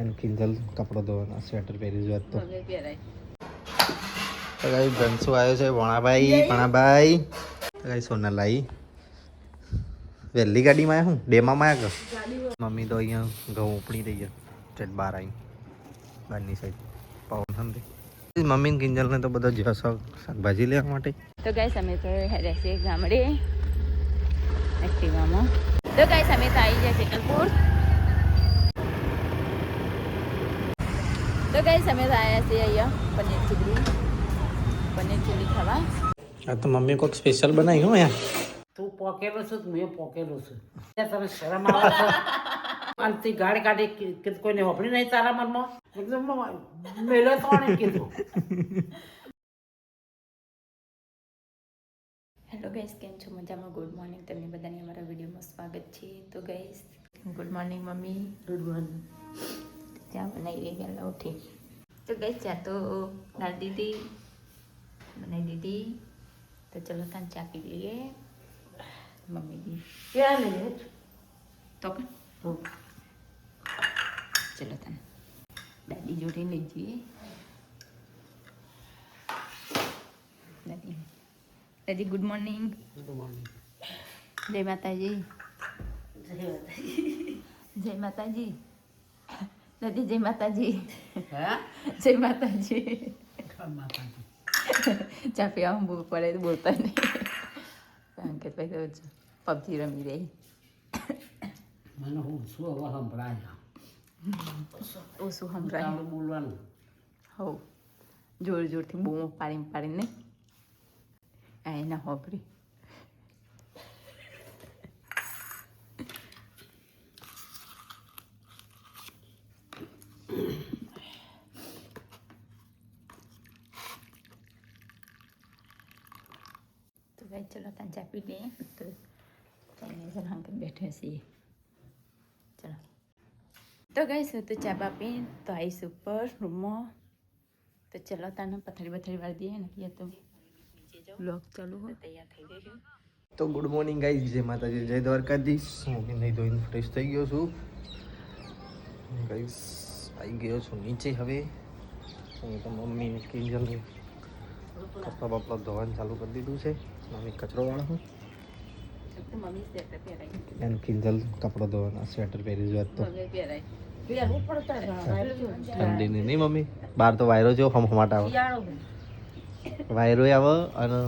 એનું કિંજલ કપડો ધોવાના સ્વેટર પહેરી જો તો ગાઈ ધનસુ આવ્યો છે વણાભાઈ ભણાભાઈ ગાઈ સોના લાઈ વહેલી ગાડીમાં આવ્યા હું ડેમામાં આવ્યા ગયો મમ્મી તો અહીંયા ઘઉં ઉપડી રહી છે ચટ બહાર આવી બહારની સાઈડ પવન સમજી મમ્મી ને કિંજલને તો બધો જ શાકભાજી લેવા માટે તો ગાઈ અમે તો રહેશે ગામડે એક્ટિવામાં તો ગાઈ અમે તો આવી જશે શેકલપુર તો ગાઈસ અમે આવ્યા છીએ અહીંયા? પનીર ચીલી પનીર ચીલી ખાવા. આ તો મમ્મી કોઈક સ્પેશિયલ બનાવી હું યાર તું પોકેલો છું મેં પોકેલો છું? તમે શરમ આવે છો? અને તી ગાડી કાઢી કોઈને વાપરી નહીં તારા મનમાં? એકદમ મેલો તો કીધું. હેલો ગાઈસ કેમ છો? મજામાં? ગુડ મોર્નિંગ તમને બધાને અમારા વિડીયોમાં સ્વાગત છે. તો guys good morning mummy. Good morning ચા બનાવી વહેલા ઉઠી. તો ગઈ ચા તો ડાળ દીધી બનાવી દીધી. તો ચલો તાન ચા પી લઈએ. મમ્મીજી. ક્યાં નહીં તો પણ ચલો તાન દાદી જોડે લઈ જઈએ. દાદી. દાદી ગુડ મોર્નિંગ ગુડ મોર્નિંગ જય માતાજી. જય માતાજી. જય માતાજી. હા જય માતાજી જય માતાજી ચા પીવા બહુ પડે તો બોલતા નહીં કારણ કે ભાઈ તો પબજી રમી રહી મને હું શું હવે સંભળાય ઓછું સંભળાય બોલવાનું હો જોર જોરથી બૂમો પાડીને પાડીને એના હોપરી તો ત્યાં ચા પી લઈએ તો જરા અંકલ બેઠે છીએ ચલો તો ગઈશ તો ચા બા પી તો આવીશ ઉપર રૂમમાં તો ચલો તને પથારી બથારી વાર દઈએ ને તો બ્લોગ ચાલુ હોય તૈયાર થઈ ગયું તો ગુડ મોર્નિંગ ગાઈઝ જય માતાજી જય દ્વારકાધીશ હું નહીં ધોઈને ફ્રેશ થઈ ગયો છું ગાઈઝ આવી ગયો છું નીચે હવે હું તો મમ્મી કિચન કપડા બપડા ધોવાનું ચાલુ કરી દીધું છે મમ્મી કચરો વાળો હું એનું કિંજલ કપડો ધોવાના સ્વેટર પહેરી જો તો પહેરવું પડતા ઠંડીની નહીં મમ્મી બહાર તો વાયરો જેવો હમ હમાટ આવે વાયરો આવે અને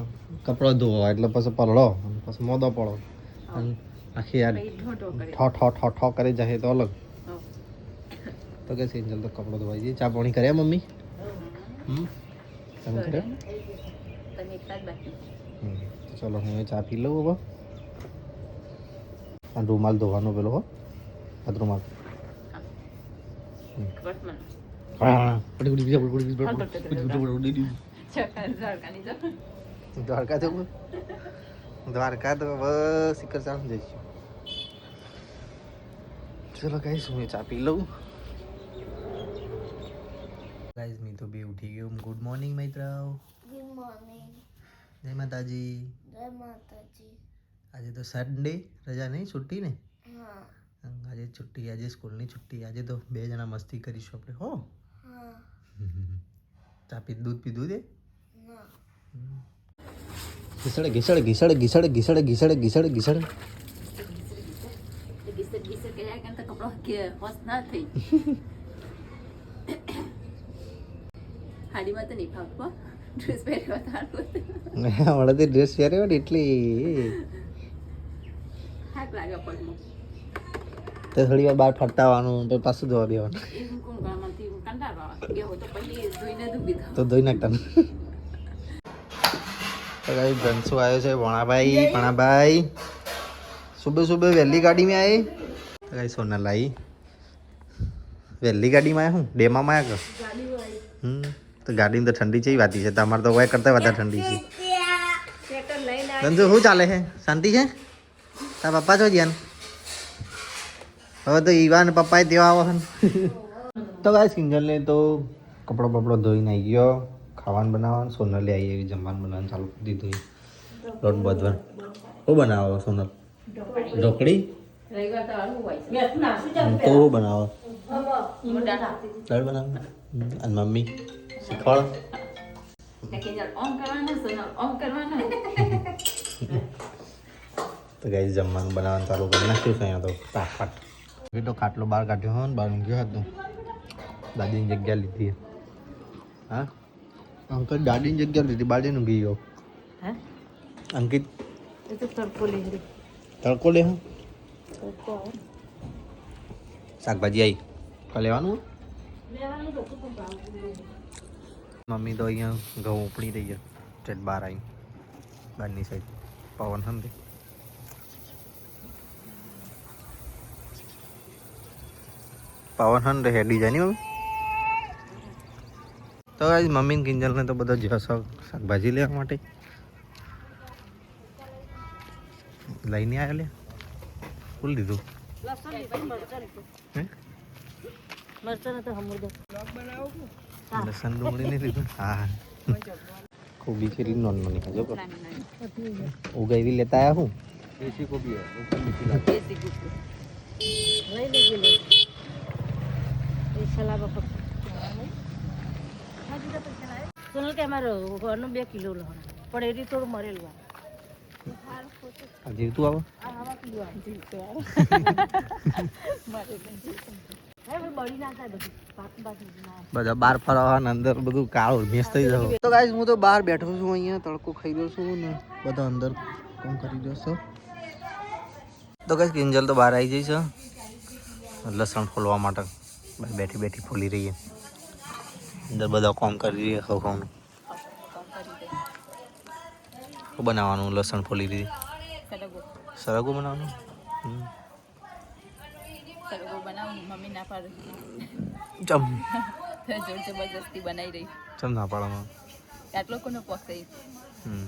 કપડો ધોવો એટલે પછી પલળો પછી મોદો પડો અને આખી યાર ઠો ઠો ઠો ઠો કરી જાય તો અલગ તો કે સિંજલ તો કપડો ધોવાઈ જાય ચા પાણી કર્યા મમ્મી હમ તમે કર્યા તમે એકલા જ બાકી. તો ચાલો હું ચા પી લઉં હવે અને રૂમાલ ધોવાનો પેલો હો હાથ રૂમાલ દ્વારકા જવું દ્વારકા તો બસ એક ચાલ જઈશું ચલો ગાઈસ હું ચા પી લઉં ગાઈસ મી તો બે ઉઠી ગયો ગુડ મોર્નિંગ મિત્ર ગુડ જય માતાજી આજે તો સન્ડે રજા નહીં છુટ્ટી ને? આજે છુટ્ટી આજે સ્કૂલની છુટ્ટી આજે તો બે જણા મસ્તી કરીશું આપણે હો? હા. ચા પી દૂધ પીધું દે ઘીસડ ઘીસડ ઘીસડ ઘીસડ ઘીસડ ઘીસડ ઘીસડ ઘીસડ હાડીમાં તો નહીં ફાવતો ડ્રેસ પહેર્યો હતો. હળદી ડ્રેસ પહેર્યો ને એટલે. હાથ લાગ્યો તો થોડી વાર બહાર ફરતા આવવાનું તો પાછું ધોવા બેવાનું. તો ધોઈ નાખતા તો કઈ આવ્યો છે ભણાભાઈ ભણાભાઈ શુભ સુબહ વહેલી ગાડીમાં આવી તો કઈ સોના લાવી વહેલી ગાડીમાં આવ્યા હું? ડેમામાં આવ્યા તો ગાડી તો ઠંડી છે વાતી છે તમારે તો વય કરતા વધારે ઠંડી છે. ધંધો શું ચાલે છે? શાંતિ છે? તારા પપ્પા છો જ્યાં? હવે તો ઈવા ને પપ્પાએ તેવા આવો તો ગાય સિંગલને તો કપડો બપડો ધોઈને આવી ગયો. ખાવાનું બનાવવાનું, સોનલે આવી એવી જમવાનું બનાવવાનું ચાલુ કરી દીધું લોટ બધવાનું શું બનાવો, સોનલ? ઢોકળી? રવિવાર તો હળવું હોય છે મેં નાસી ચાલુ તો બનાવો. મોટા દાળ બનાવો. અને મમ્મી શીખવાડો. તો ગઈ જમવાનું બનાવવાનું ચાલુ કરી નાખ્યું છે અહીંયા તો ફટાફટ. તો ખાટલો બહાર કાઢ્યો હોય ને બહાર ઊંઘ્યો હતો દાદીની જગ્યા લીધી હા. અંકલ દાદીની જગ્યા લીધી બાળીને ઊંઘી ગયો. અંકિત? તડકો લે તડકો લે હું. શાકભાજી આવી કા લેવાનું? મમ્મી તો અહીંયા ઘઉં ઉપડી રહી છે. ચેટ બહાર આવી બહારની સાઈડ પવન હંદે પવન હન રહે ડિઝાઇન મમ્મી? તો આજ મમ્મી ને કિંજલને તો બધા જશો શાકભાજી લેવા માટે. લઈને આવ્યા લે ફૂલ દીધું. લસણ ડુંગળી નહીં લીધું? હા કોબી ચીરી નોન મની ખાજો કો ઉગાવી લેતા આયા હું? દેશી કોબી દેશી કોબી. લઈ લેજે એ સલાહ બાપા સોનલ કે અમારો ઘરનું બે કિલો લહણ. પણ એથી થોડું મરેલું આવો જીવતો થાય બધું બહાર ફરવા અંદર બધું કાળો ભેંસ થઈ જાવ તો ગાઈસ હું તો બહાર બેઠો છું અહીંયા, તડકો ખાઈ દઉં છું ને બધા અંદર કામ કરી દઉં છો. તો ગાઈસ કિંજલ તો બહાર આવી જઈ છે. લસણ ફોલવા માટે બેઠી બેઠી ફોલી રહી અંદર બધા કામ કરી રહ્યા ખવ ખવનું શું બનાવવાનું લસણ ફોલી લીધી. સરગો. બનાવવાનું? હમ. સડગો બનાવું મમ્મી ના પાડે. ચમ. તો જોર જબરજસ્તી બનાવી રહી. ચમ ના પાડવામાં આટલો કોનો પોક હમ.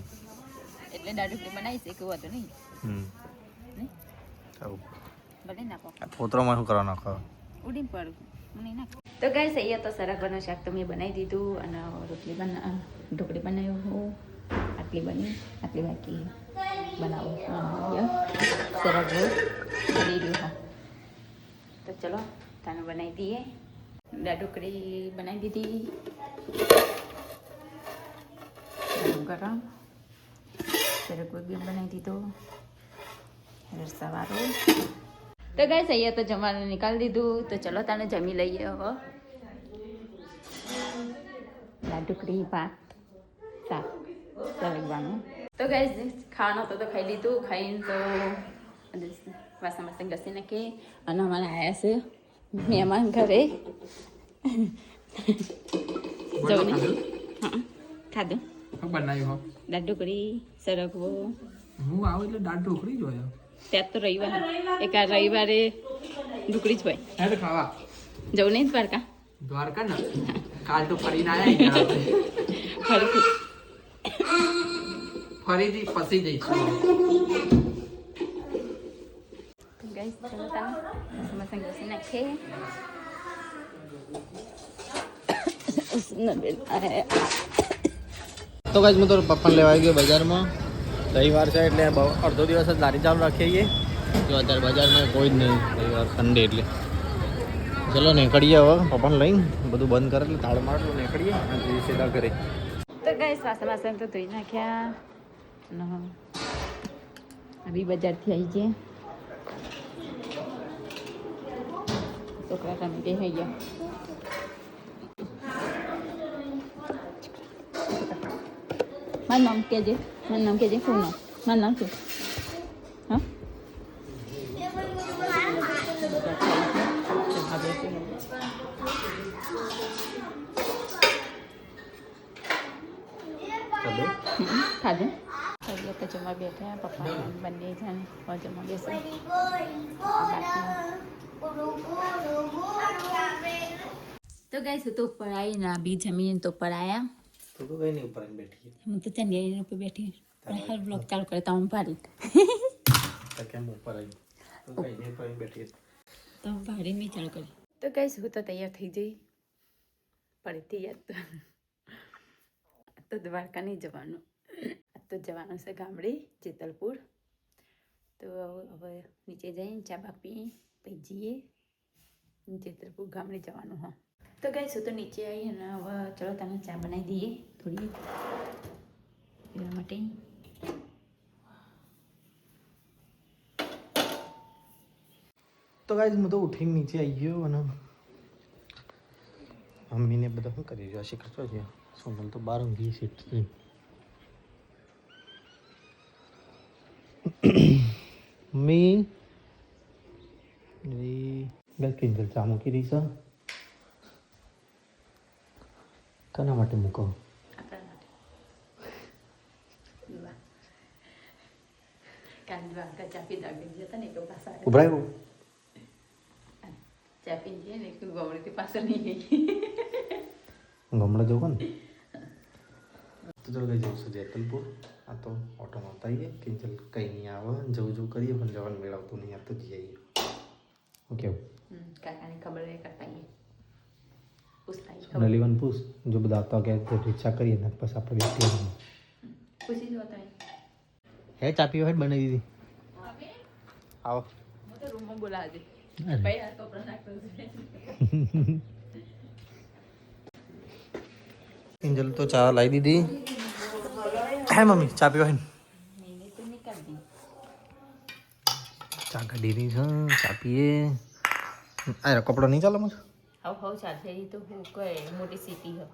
એટલે દાડુકડી બનાવી છે કે વાંધો નહીં. હમ. ભલે ના આ ફોતરામાં શું કરવાનું નાખો? ઉડીને પડું. મને ના તો ગાઈસ અહીંયા તો સરગવાનું શાક તો મેં બનાવી દીધું અને રોટલી બના ઢોકળી બનાવ્યું હું. આટલી બની આટલી બાકી બનાવું સરગવો કરી રહ્યું હા તો ચલો તને બનાવી દઈએ દાળ ઢોકળી બનાવી દીધી ગરમ ગરમ સરગવો બી બનાવી દીધો રસાવાળો તો ગાઈસ અહીંયા તો જમવાનું નિકાલ દીધું તો ચલો તને જમી લઈએ હવે દાળ ઢોકળી ભાત શાક સરગવાનું તો ગાઈસ ખાવાનું હતું તો ખાઈ લીધું ખાઈને તો વાસણ વાસણ ઘસી નાખી અને અમારે આવ્યા છે મહેમાન ઘરે. જવું નહીં હા ખાધું. બનાવ્યું દાળ ઢોકળી સરગવો. હું આવું એટલે દાળ ઢોકળી જ ત્યાં તો રવિવાર એક આ રવિવારે ઢોકળી જ હોય. હેડ ખાવા. જવું નહીં દ્વારકા? દ્વારકા ને કાલ તો ફરીને આવ્યા. ફરીથી ફસી જઈશું. ગાઈસ ચલો તમે મસાલા ઘસી નાખીએ તો ગાઈસ મેં તો પપ્પાને લેવા આવી ગયો બજારમાં. રવિવાર છે એટલે અડધો દિવસ જ લારી ચાલુ રાખીએ. છીએ જો અત્યારે બજારમાં કોઈ જ નહીં. રવિવાર સન્ડે એટલે. ચલો નીકળીએ હવે. પપ્પાને લઈને. બધું બંધ કરે એટલે તાળ મારું નીકળીએ. અને સીધા ઘરે. તો ગાઈસ વાસણ વાસણ તો ધોઈ નાખ્યા. અને આવી બજારથી આવી ગયા. છોકરા તમે બે થઈ ગયા. મારું નામ કહેજે મારું નામ કહેજે શું નામ? મારું નામ શું? હા? ખાધું. જમવા બેઠા પપ્પા બંને જણ બાજુમાં બેસે. તો ગઈ હું તો ઉપર આવી ના બી જમીન તો ઉપર આવ્યા તો તો કઈ નહીં ઉપર બેઠી હું તો ત્યાં ગઈ ઉપર બેઠી પણ હર બ્લોગ ચાલુ કરે તો હું તો કેમ ઉપર આવી તો કઈ નહીં ઉપર બેઠી તો હું પાડી નહીં ચાલુ કરી. તો ગાઈસ હું તો તૈયાર થઈ જઈ. પડી તૈયાર તો દ્વારકા નહીં જવાનું. તો જવાનું છે ગામડે, જેતલપુર. તો હવે નીચે જઈને ચા બા પી જઈએ. જેતલપુર ગામડે જવાનું, હા. તો ગાઈસ, હું તો નીચે આવી અને હવે ચલો તને ચા બનાવી દઈએ થોડી એના માટે. તો ગાઈઝ હું તો ઉઠીને નીચે આવી ગયો અને મમ્મીને બધા શું કરી રહ્યા કરતો છે? સોનલ તો બહાર ઊંઘી સીટ મમ્મી ગઈ કિંજલ ચા મૂકી રહી છે કોના માટે મૂકો? આપણા માટે દીવા કાલ દીવા અંકા ચા પીધા ગઈ જતા ને? એક પાછા આવ્યા. ઉભરાયું ગમડા જવું ને તો ચાલો કઈ જવું છું જેતલપુર આ તો ઓટોમાં આવતા કિંજલ કંઈ નહીં આવે જવું જવું કરીએ પણ જવાનું મેળવતું નહીં આ તો જઈ આવીએ ઓકે કાકાને ખબર નહીં કરતા આવીએ આવીએ નલીવન પૂછ જો બધા આવતા કે રિક્ષા કરીએ ને પછી આપણે પૂછી હે ચા પીવા હેડ બનાવી દીધી? આવો. રૂમમાં કિંજલ તો ચા લાવી દીધી. હે मम्मी चा નિકાલ દી ચા કાઢી છે ચા પીએ. અરે કપડો નહીં ચાલે મુझे હવ હવ ચાલશે એ તો હું કઈ મોટી સિટી હો.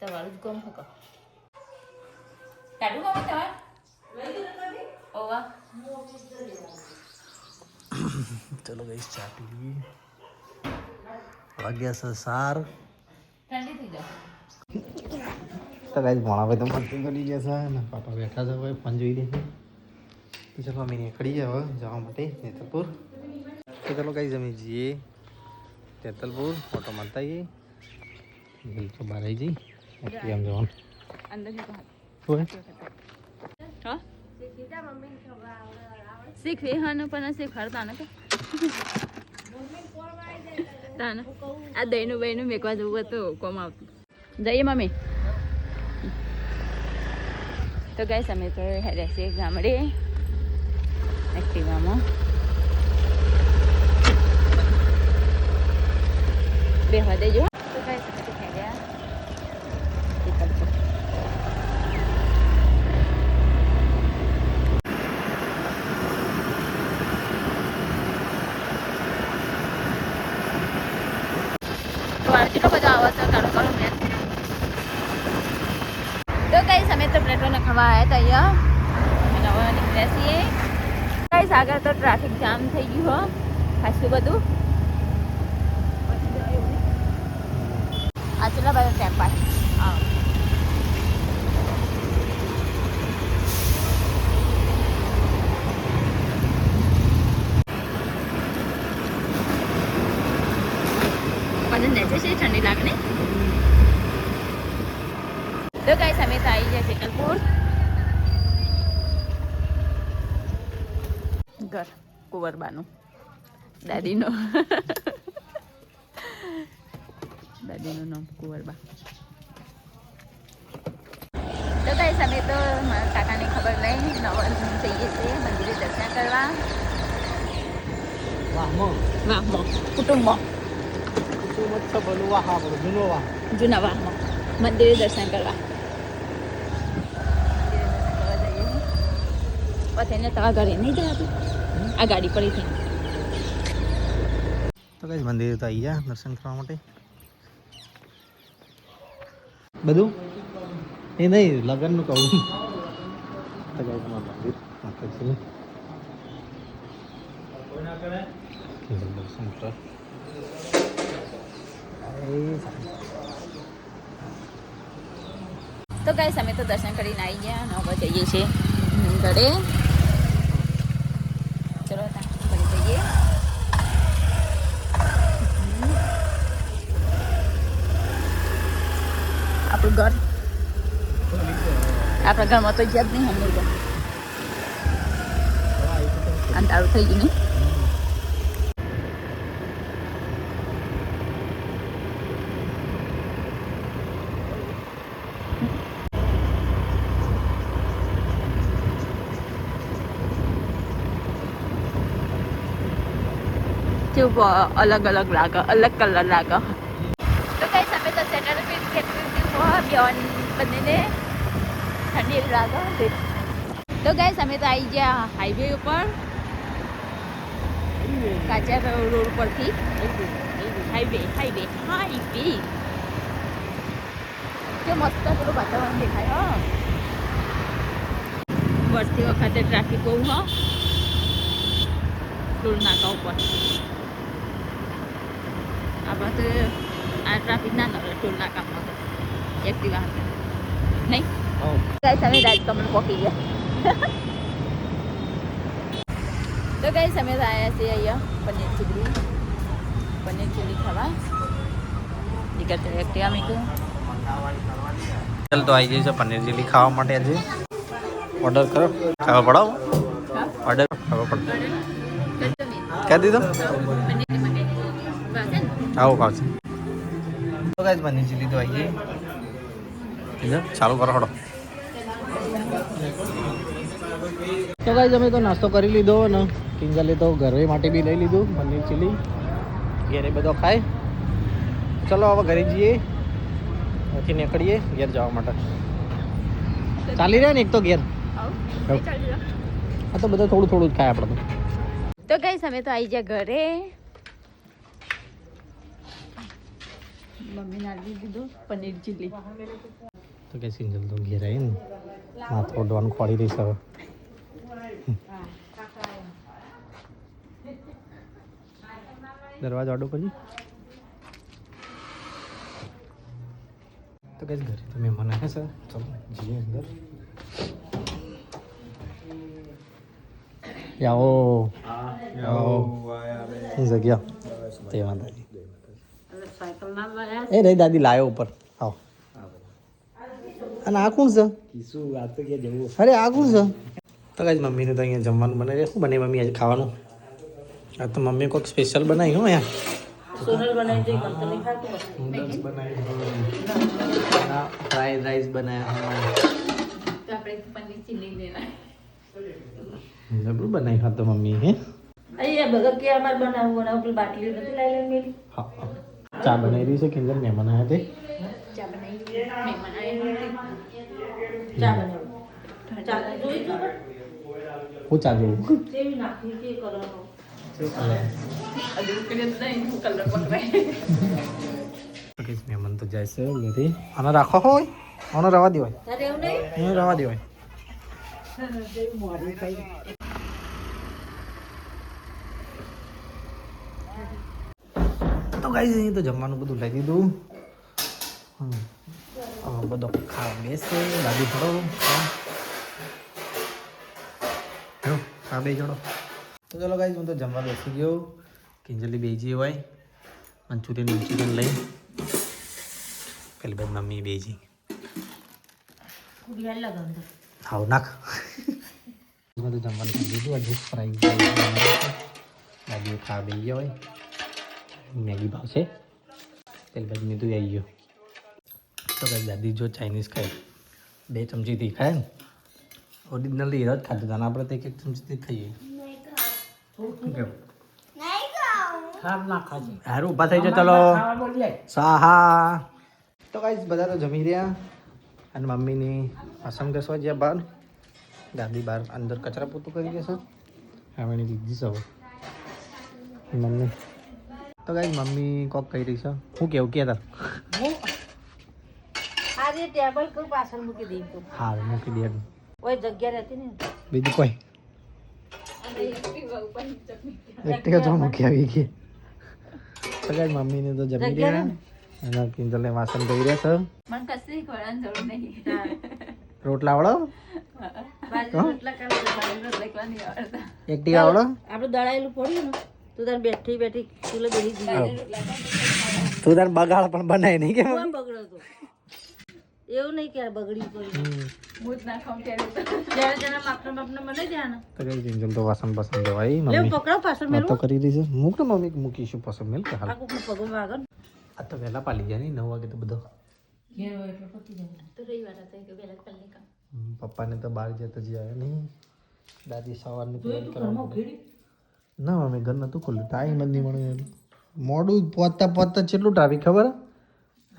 તમારું જ ગમ હક કાઢું ગમે તમારે? ઓવા. ચલો ગઈ ચા પી લઈએ વાગ્યા સર સાર ઠંડી થઈ જાવ તો ગાઈસ ભણા ભાઈ તો મસ્તી કરી ગયા છે ને પાપા બેઠા છે ભાઈ ફોન જોઈ દેશે તો ચલો અમે નીકળી હવે જવા માટે જેતલપુર તો ચલો ગાઈસ અમે જઈએ જેતલપુર ફોટો મારતા આવીએ. બિલકુલ તો બહાર આવી જઈ એમ જવાનું. અંદર શીખવી હા? પણ શીખવાડતા ને આ દહીનું બહીનું મેકવા જવું હતું કોમ આવતું. જઈએ મમ્મી. તો ગાઈસ અમે તો રહેશે ગામડે. એક્ટિવામાં બેહવા દેજો તો ગાઈસ અમે તો હેડ્યા વિકલ્પ તો કેટલો બધો આવો છે કાળો કાળો મેચ તો કઈ સમય તો પ્લેટોને ખવા આવ્યા હતા અહીંયા અને હવે નીકળ્યા છીએ કઈ આગળ તો ટ્રાફિક જામ થઈ ગયું, હો. ખાસું બધું. આ ચલા બધા ટાઈમ પાસ હા. મને નેચે છે, ઠંડી લાગે ને તો ગાઈસ અમે આવી જશે જેતલપુર ઘર કુંવરબાનું દાદીનો દાદીનું નામ કુંવરબા તો ગાઈસ અમે તો મારા કાકાને ખબર નહીં નવા જઈએ છીએ મંદિરે દર્શન કરવા વાહમાં વાહમાં કુટુંબમાં કુટુંબ જ છે પેલું વાહ આપણું જૂનો વાહ જૂના વાહમાં મંદિરે દર્શન કરવા પથેને તમારા ઘરે નહીં જતું આ ગાડી પડી હતી તો કઈ મંદિર તો આવી ગયા દર્શન કરવા માટે. બધું? એ નહીં લગ્નનું કહું. તો કઈ મંદિર દર્શન કર તો ગાઈસ અમે તો દર્શન કરીને આવી ગયા નવ જઈએ છીએ ઘરે. आप अगर मत जब नहीं हम लोग अंत आउ coba alag alag laga alag kalal laga. Tapi saya pun tak sedar, tapi biar pandai. ઠંડી લાગે તો ગાઈસ, અમે તો આવી ગયા હાઈવે ઉપર, કાચા રોડ પરથી. હાઈવે હાઈવે હાઈવે કે મસ્ત પેલું વાતાવરણ દેખાય, હો. વળતી વખતે ટ્રાફિક બહુ, હો. ટોલ નાકા ઉપર. આપણે આ ટ્રાફિક ના ટોલ નાકામાં એક્ટિવા હતા નહીં? ગાઈસ અમે રાજકમલ પહોંચી ગયા તો ગાઈસ અમે આવ્યા છીએ અહીંયા પનીર ચીલી પનીર ચીલી ખાવા ટિકટ એક્ટિવા મેં કહ્યું ચાલ તો આવી જઈ છે પનીર ચીલી ખાવા માટે આજે ઓર્ડર કરો ખાવા પડાવો ઓર્ડર ખાવા પડે કહી દીધો આવો ખાવશે તો ગાઈસ પનીર ચીલી તો આવી ગઈ ચાલુ કરો હડો તો ગાઈઝ અમે તો નાસ્તો કરી લીધો ને કિંજલે તો ઘરે માટે બી લઈ લીધું પનીર ચીલી ઘેરે બધો ખાય. ચલો હવે ઘરે જઈએ પછી નીકળીએ ઘેર જવા માટે. ચાલી રહ્યા ને એક તો ઘેર? આ તો બધા થોડું થોડું જ ખાય આપણે તો. ગાઈસ અમે તો આવી ગયા ઘરે. મમ્મીને આવી દીધું પનીર ચીલી તો કે સિંજલ તો ઘેર આવી ને. માથું ઓઢવાનું ખોડી દઈશ હવે. દરવાજો આડો કરી. તો કઈ ઘરે તો મહેમાન આવ્યા સર ચલો જઈએ અંદર. આવો આવો જગ્યા. તે વાંધો નહીં એ રહી દાદી લાયો ઉપર. અને આ કોણ છે? અરે આ કોણ છે? તો કઈ મમ્મીને તો અહીંયા જમવાનું બનાવી રહ્યા શું બને મમ્મી આજે ખાવાનું? આ તો મમ્મી કોઈક સ્પેશિયલ બનાવી હો અહીંયા. સોનલ બનાવી દઈ મને તો નહીં. ખાતું નૂડલ્સ બનાવી ફ્રાઈડ રાઈસ બનાવ્યા તો આપણે પનીર ચીલી લેના જબરું બનાવી હા તો મમ્મી હે? અહીંયા બધા કે અમારે બનાવવું બનાવું પેલી બાટલી નથી લાવી લઈને મેલી. હા ચા બનાવી રહી છે કિંજલ મહેમાન આવ્યા તે? ચા બનાવી મહેમાન આવ્યા ચા બનાવું. ચા જોઈ તો હું ચા જોઉં? કેવી નાખી કે કરવાનો કલર પકડાય. કઈ મહેમાન તો જાય છે ઘરે આને રાખો હોય આને રવા દેવાય એને રવા દેવાય તો અહીં તો જમવાનું બધું લઈ દીધું બધો ખાવા બેસે દાદી ભરો હા બે જણો તો ચલો ગાઈઝ હું તો જમવા બેસી ગયો. કિંજલી બેજી હોય. મંચુરિયન મંચુરિયન લઈ. પેલી બધી મમ્મી બેજી હાવ નાખ. બધું જમવાનું ખાઈ દીધું. આજે ફ્રાઈ દાદીઓ ખાવા બે ગયા હોય. મેગી ભાવશે. પેલી બધી મેં તું આવી ગયો. તો કઈ દાદી જો ચાઇનીઝ ખાય. બે ચમચીથી ખાય ને? ઓરિજિનલ હીરો જ ખાતું હતા આપણે તો એક એક ચમચીથી ખાઈએ. હારું ઊભા થઈ જાય ચલો. સાહા. તો કઈ બધા તો જમી રહ્યા અને મમ્મીની આસમ ઘસવા જ્યાં બહાર. દાદી બહાર અંદર કચરા પોતું કરી દેશે હવે એની દીધી હવે. મમ્મી. તો કઈ મમ્મી કોક કહી રહી છે. હું કેવું કે તાર આજે ટેબલ કઈ પાછળ મૂકી દઈ તું? હા મૂકી દે ઓય જગ્યા રહેતી ને બીજું કોઈ? મૂકી આવી ગઈ. મમ્મીને તો જમી રહ્યા અને કિંજલને વાસણ ધોઈ રહ્યા છે. મને કશી ખોરાની જરૂર નહીં. રોટલા વાળો? આવડો આપણે દળાયેલું પડ્યું ને તું તાર બેઠી બેઠી ચૂલે બેસી દીધી તું તાર બગાડ પણ બનાય નહીં કે બગડો તો. એવું નહીં કે આ બગડી પડી હું જ ના ખાઉં ત્યારે. તો જ્યારે માપના માપના મને ધ્યાન. તો કઈ તો વાસણ પસંદ દેવાય મમ્મી. પકડો પાછળ મેલું. કરી છે મૂક ને મમ્મી મૂકીશું પસંદ મેલ કે હાલ. પગો આ તો વહેલા પાલી જાય નહીં નવ વાગે તો બધો. પતી તો પપ્પાને તો બહાર જતા જ આવ્યા નહીં. દાદી સવારની તું ઘરમાં કરવા ના મમ્મી ઘર નતું ખોલ્યું ટાઈમ જ નહીં મળે મોડું પહોંચતા પહોંચતા કેટલું ટ્રાફિક ખબર? હે?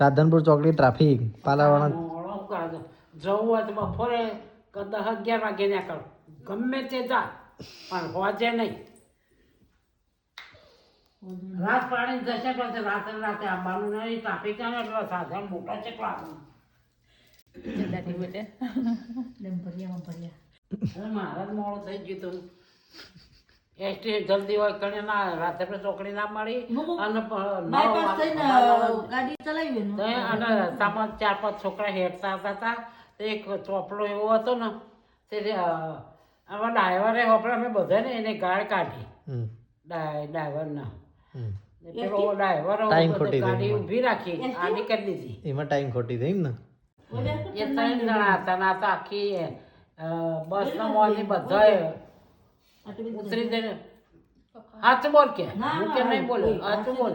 રાધનપુર ચોકડી ટ્રાફિક પાલાવાળા. મોડો કરે જવું હોય તો બપોરે કે દસ અગિયાર વાગે નીકળ ગમે તે જા પણ હોજે નહીં. રાત પાણી જશે પછી રાત્રે રાતે આવવાનું નહીં. ટ્રાફિક આવે એટલે સાધન મોટા છે ક્લાસ જ મોડો થઈ ગયું હતું. એસટી જલ્દી હોય કણે ના રાતે રાત્રે ચોકડી ના મળી અને ગાડી એ અને રસ્તામાં ચાર પાંચ છોકરા હેડતા હતા તો. એક ચોપડો એવો હતો ને તે આમાં ડ્રાઈવરે આપણે અમે બધાને એને ગાળ કાઢી. ડ્રાઈવરના. પેલો ડ્રાઈવર ગાડી ઊભી રાખી આડી કરી દીધી. એમાં ટાઈમ ખોટી થઈ ને? એ ત્રણ જણા હતા ને તો આખી બસના મોલની બધાએ ઉતરી જઈને હાથ બોલ કે. હું કે નહીં બોલ્યો હાથ બોલ.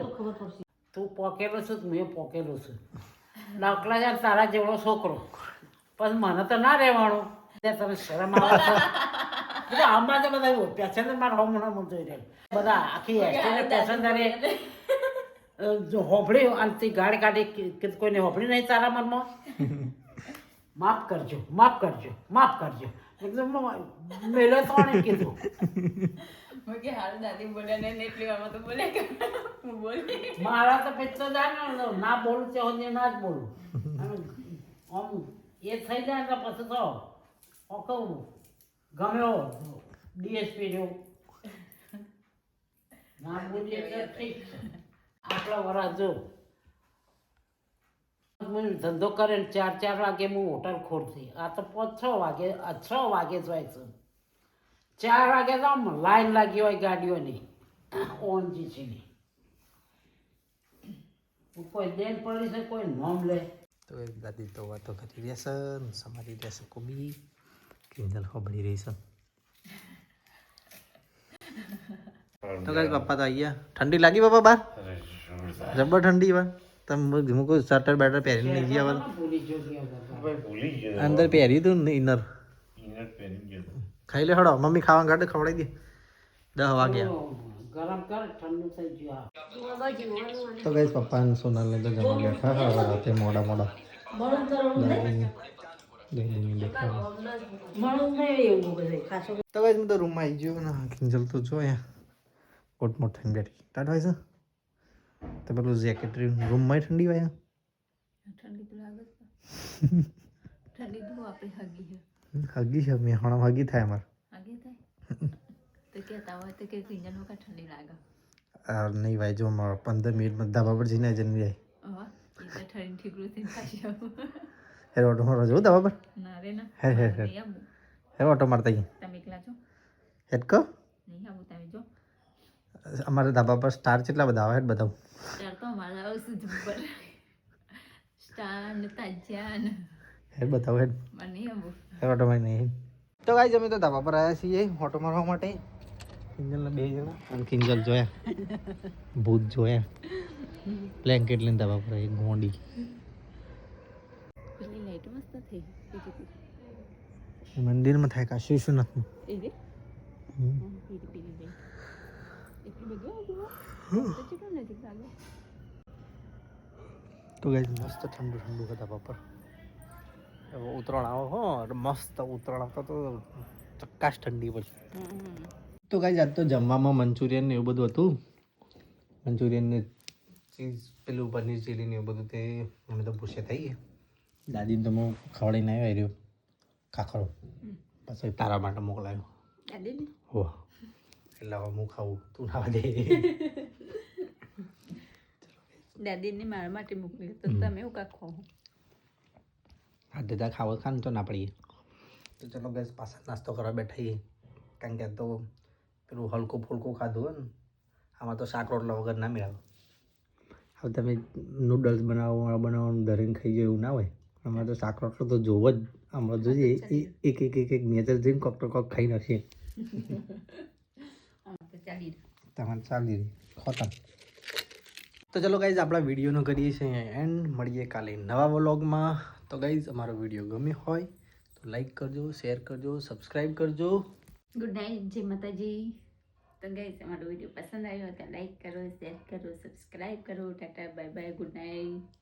તું પોકેલો છું મેં પોકેલો છું? નકલા યાર તારા જેવડો છોકરો. પણ મને તો ના રહેવાનું. તને શરમ આવે છે? આમાં તો બધા પેસેન્જર મારા હમણાં હું જોઈ રહ્યો. બધા આખી પેસેન્જરે જો હોભળી આનથી ગાડી કાઢી કોઈને હોભળી નહીં તારા મનમાં? માફ કરજો માફ કરજો માફ કરજો. એકદમ મેલે તો કીધું. કે હારું દાદી બોલે ને એટલી વારમાં તો બોલે હું બોલી. મારા તો તો જાય ને બોલું તે સુધી ના જ બોલું. આમ એ થઈ જાય તો પછી તો હું ગમ્યો ડીએસપી જો ના બોલીએ તો ઠીક છે. આટલા વરસ જો. હું ધંધો કરે ને ચાર ચાર વાગે હું હોટલ ખોલતી આ તો પાંચ છ વાગે આ છ વાગે જાય છું. ચાર વાગે તો આમ લાઈન લાગી હોય ગાડીઓની. ઓનજીસીની કોઈ દેન પડી છે કોઈ નોમ લે. તો એક દાદી તો વાતો કરી રહ્યા છે સમારી રહ્યા છે કોબી. કિંજલ હોબળી રહી છે. તો કઈ પપ્પા તો અહીંયા ઠંડી લાગી પપ્પા બાર જબર ઠંડી બા તમે હું કોઈ સ્વેટર બેટર પહેરીને નહીં ગયા ગયા અંદર પહેરી હતું ને ઇનર ખાઈ લે હડો મમ્મી ખાવા ગાડે ખવડાવી દે. દસ વાગ્યા. ગરમ કર ઠંડુ થઈ ગયું તો કઈ પપ્પા અને સોનલને તો જમવા બેઠા હવે રાતે મોડા મોડા. તો હું તો રૂમમાં આવી ગયો ને કિંજલ તો જો અહીંયા કોટ મોટ થઈને બેઠી. ટાટ ભાઈ તો પેલું જેકેટ રૂમમાં ઠંડી વાયા ઠંડી તો લાગે છે ઠંડી તો આપણે હગી છે. હગી છે મેં હણા હગી થાય મારે હગી થાય? તો કહેતા હોય તો કે કિંજન કા ઠંડી લાગે. આ નહીં ભાઈ જો અમારે પંદર મિનિટમાં ધાબા પર જઈને જન્મી જાય. ઠંડી ઠીકરું થઈને આવું હેર ઓટો ધાબા પર? ના રે ના. હેર ઓટો મારતા તમે એકલા છો? હેડ કો. નહીં આવું તમે જો. અમારે ધાબા પર સ્ટાર કેટલા બધા આવે હેડ બતાવું. તો આવશું હેડ મને ઓટો મારી નહીં તો ગાઈ અમે તો ધાબા પર આવ્યા છીએ ઓટો મારવા માટે. કિંજલના બે જણા અને કિંજલ જોયા. ભૂત જોયા. બ્લેન્કેટ લઈને ધાબા પર આવી ગોંડી પેલી લાઈટ મસ્ત થઈ. મંદિરમાં થાય કાશું શું નથી એ રે એટલું બધું તો કેટલું નજીક લાગે તો ગાઈ મસ્ત ઠંડુ ઠંડુ હતા હવે ઉતરાણ આવો હો મસ્ત ઉતરાણ આવતા તો ચક્કાશ ઠંડી પછી તો ગાઈ આજ તો જમવામાં મંચુરિયન ને એવું બધું હતું. મંચુરિયન ને ચીઝ પેલું પનીર ચીલી ને એવું બધું તે મને તો પૂછે થઈ ગયા. દાદીને તો હું ખવડાવીને આવ્યો રહ્યો. કાકરો પછી તારા માટે મોકલાયો. દાદી ને હો એટલે હું ખાવું તું ના દે દાદીને મારા માટે મોકલી તો તમે એવું કાંક ખાવ હા દાદા ખાવા ખાન તો ના પડીએ તો ચલો ગેસ પાછા નાસ્તો કરવા બેઠાઈએ કારણ કે તો પેલું હલકું ફુલકું ખાધું હોય ને આમાં તો શાક રોટલા વગર ના મેળવે હવે તમે નૂડલ્સ બનાવો બનાવવાનું ધરીને ખાઈ જાય એવું ના હોય અમારે તો શાક રોટલો તો જોવો જ આમ જોઈએ એ- એક એક એક એક મેજર જઈને કોક તો કોક ખાઈ નાખીએ તમારે ચાલી ખતમ તો ચલો ગાઈઝ આપણા વિડીયોનો કરીએ છીએ એન્ડ મળીએ કાલે નવા વ્લોગમાં તો ગાઈઝ અમારો વીડિયો ગમ્યો હોય તો લાઈક કરજો શેર કરજો સબસ્ક્રાઈબ કરજો. ગુડ નાઇટ જય માતાજી. તો ગાઈઝ અમારો વીડિયો પસંદ આવ્યો તો લાઈક કરો શેર કરો સબસ્ક્રાઈબ કરો. Tata bye bye good night